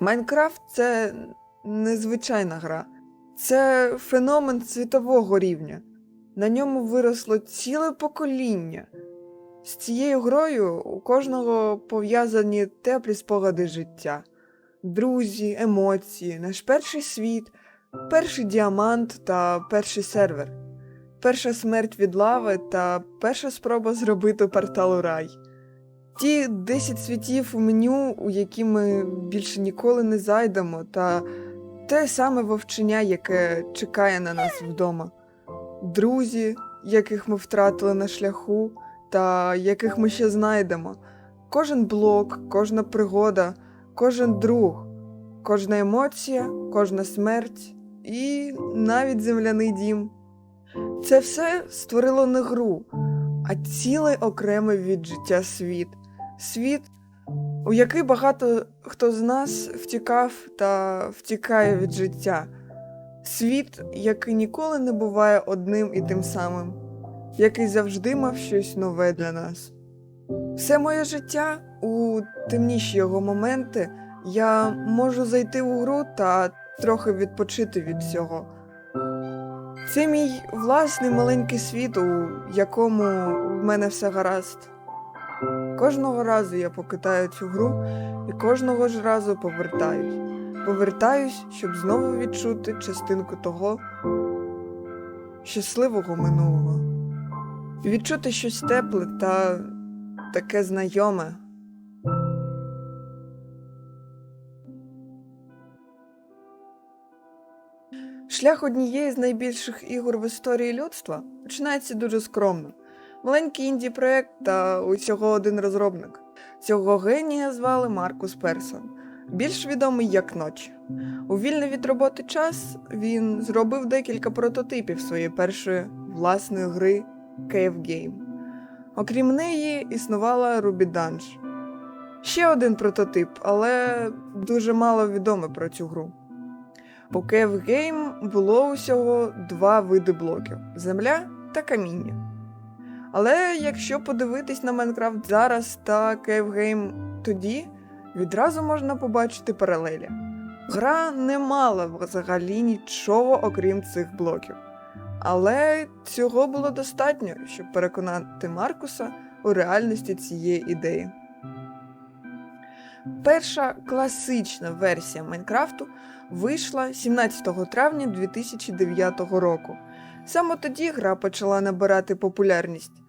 Майнкрафт це незвичайна гра, це феномен світового рівня. На ньому виросло ціле покоління. З цією грою у кожного пов'язані теплі спогади життя, друзі, емоції, наш перший світ, перший діамант та перший сервер, перша смерть від лави та перша спроба зробити портал у рай. Ті 10 світів у меню, у які ми більше ніколи не зайдемо, та те саме вовчення, яке чекає на нас вдома. Друзі, яких ми втратили на шляху, та яких ми ще знайдемо. Кожен блок, кожна пригода, кожен друг, кожна емоція, кожна смерть і навіть земляний дім. Це все створило не гру, а цілий окремий від життя світ. Світ, у який багато хто з нас втікав та втікає від життя. Світ, який ніколи не буває одним і тим самим, який завжди мав щось нове для нас. Все моє життя у темніші його моменти я можу зайти у гру та трохи відпочити від всього. Це мій власний маленький світ, у якому в мене все гаразд. Кожного разу я покидаю цю гру і кожного ж разу повертаюсь. Повертаюсь, щоб знову відчути частинку того щасливого минулого. Відчути щось тепле та таке знайоме. Шлях однієї з найбільших ігор в історії людства починається дуже скромно. Маленький інді проект та усього один розробник. Цього генія звали Маркус Персон, більш відомий як Ноч. У вільний від роботи час він зробив декілька прототипів своєї першої власної гри Cave Game. Окрім неї, існувала Ruby Dungeon. Ще один прототип, але дуже мало відомо про цю гру. У Cave Game було усього два види блоків земля та каміння. Але якщо подивитись на Майнкрафт зараз та Game тоді, відразу можна побачити паралелі. Гра не мала взагалі нічого окрім цих блоків. Але цього було достатньо, щоб переконати Маркуса у реальності цієї ідеї. Перша класична версія Майнкрафту вийшла 17 травня 2009 року. Саме тоді гра почала набирати популярність.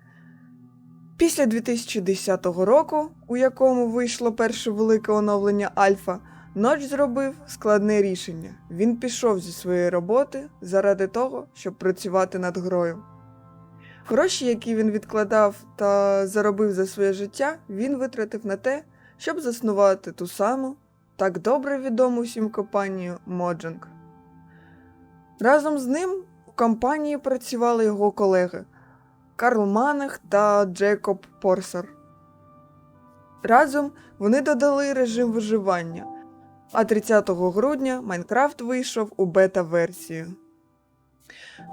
Після 2010 року, у якому вийшло перше велике оновлення Альфа, Ноч зробив складне рішення. Він пішов зі своєї роботи заради того, щоб працювати над грою. Гроші, які він відкладав та заробив за своє життя, він витратив на те, щоб заснувати ту саму, так добре відому всім компанію Mojang. Разом з ним в компанії працювали його колеги Карл Манех та Джейкоб Порсер. Разом вони додали режим виживання, а 30 грудня Майнкрафт вийшов у бета-версію.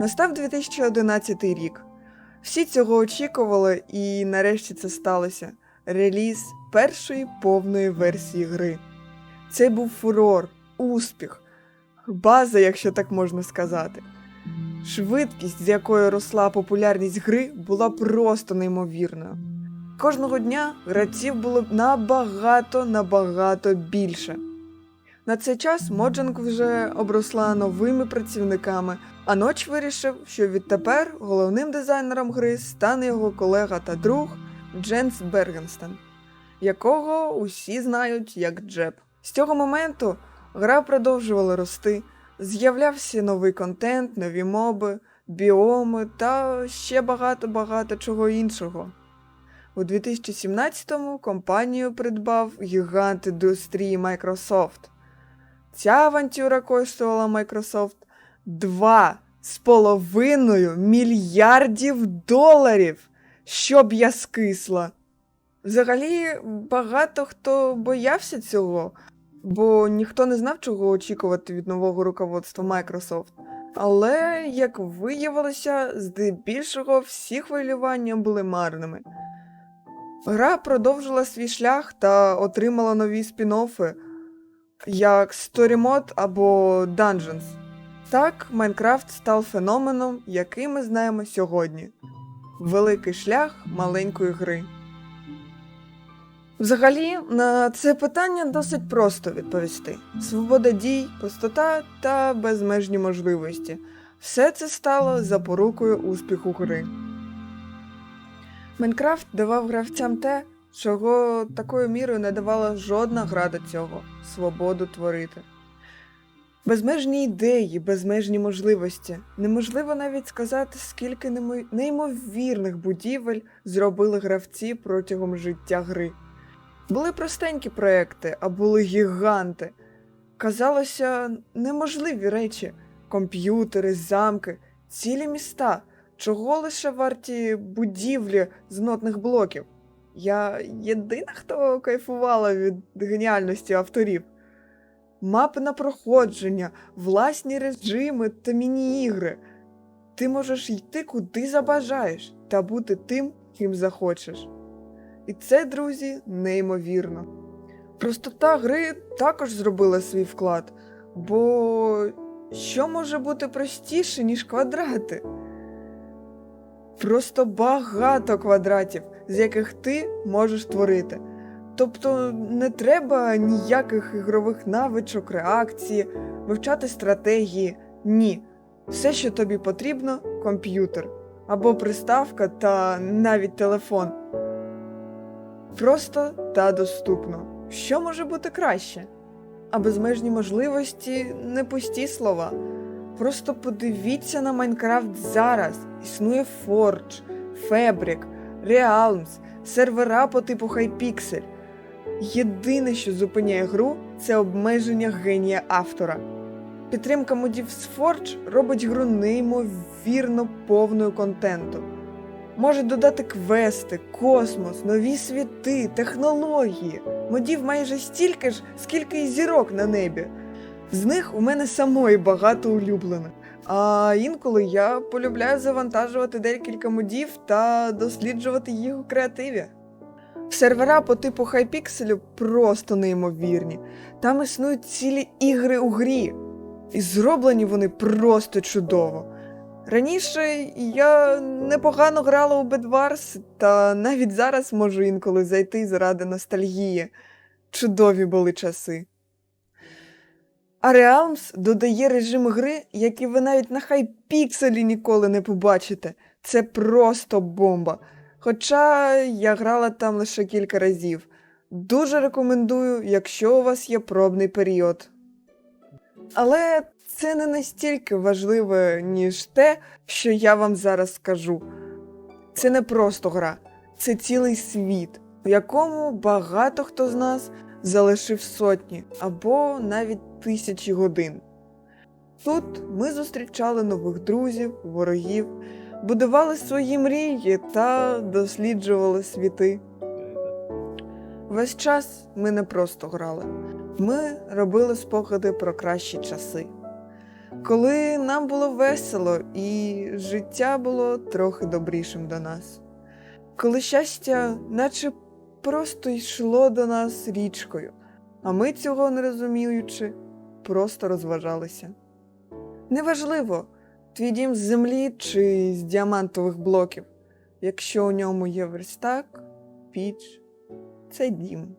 Настав 2011 рік. Всі цього очікували, і нарешті це сталося реліз першої повної версії гри. Це був фурор, успіх, база, якщо так можна сказати. Швидкість, з якою росла популярність гри, була просто неймовірною. Кожного дня гравців було набагато набагато більше. На цей час Моджанг вже обросла новими працівниками, а ноч вирішив, що відтепер головним дизайнером гри стане його колега та друг Дженс Бергенстен, якого усі знають як Джеб. З цього моменту гра продовжувала рости, з'являвся новий контент, нові моби, біоми та ще багато-багато чого іншого. У 2017-му компанію придбав гігант індустрії Microsoft. Ця авантюра коштувала Microsoft 2,5 мільярдів доларів, щоб я скисла. Взагалі, багато хто боявся цього, бо ніхто не знав, чого очікувати від нового руководства Microsoft. Але, як виявилося, здебільшого всі хвилювання були марними. Гра продовжила свій шлях та отримала нові спін-оффи, як Story або Dungeons. Так, Майнкрафт став феноменом, який ми знаємо сьогодні. Великий шлях маленької гри. Взагалі, на це питання досить просто відповісти: свобода дій, простота та безмежні можливості. Все це стало запорукою успіху гри. Майнкрафт давав гравцям те, чого такою мірою не давала жодна гра до цього свободу творити. Безмежні ідеї, безмежні можливості. Неможливо навіть сказати, скільки неймовірних будівель зробили гравці протягом життя гри. Були простенькі проекти, а були гіганти. Казалося, неможливі речі: комп'ютери, замки, цілі міста, чого лише варті будівлі з нотних блоків. Я єдина, хто кайфувала від геніальності авторів. Мапи на проходження, власні режими та міні-ігри. Ти можеш йти куди забажаєш та бути тим, ким захочеш. І це, друзі, неймовірно. Простота гри також зробила свій вклад, бо що може бути простіше, ніж квадрати? Просто багато квадратів, з яких ти можеш творити. Тобто не треба ніяких ігрових навичок, реакції, вивчати стратегії. Ні. Все, що тобі потрібно, комп'ютер або приставка та навіть телефон. Просто та доступно. Що може бути краще? А безмежні можливості не пусті слова. Просто подивіться на Майнкрафт зараз. Існує Forge, Fabric, Realms, сервера по типу Hypixel. Єдине, що зупиняє гру, це обмеження генія автора. Підтримка модів з Forge робить гру неймовірно повною контенту. Може додати квести, космос, нові світи, технології. Модів майже стільки ж, скільки і зірок на небі. З них у мене самої багато улюблених. А інколи я полюбляю завантажувати декілька модів та досліджувати їх у креативі. Сервера по типу Hypixel просто неймовірні. Там існують цілі ігри у грі. І зроблені вони просто чудово. Раніше я непогано грала у Bedwars, та навіть зараз можу інколи зайти заради ностальгії. Чудові були часи. А Realms додає режим гри, який ви навіть на хайпікселі ніколи не побачите. Це просто бомба. Хоча я грала там лише кілька разів. Дуже рекомендую, якщо у вас є пробний період. Але це не настільки важливе, ніж те, що я вам зараз скажу. Це не просто гра, це цілий світ, у якому багато хто з нас залишив сотні або навіть тисячі годин. Тут ми зустрічали нових друзів, ворогів, будували свої мрії та досліджували світи. Весь час ми не просто грали, ми робили спогади про кращі часи. Коли нам було весело і життя було трохи добрішим до нас, коли щастя, наче просто йшло до нас річкою, а ми цього не розуміючи, просто розважалися. Неважливо, твій дім з землі чи з діамантових блоків, якщо у ньому є верстак, піч, це дім.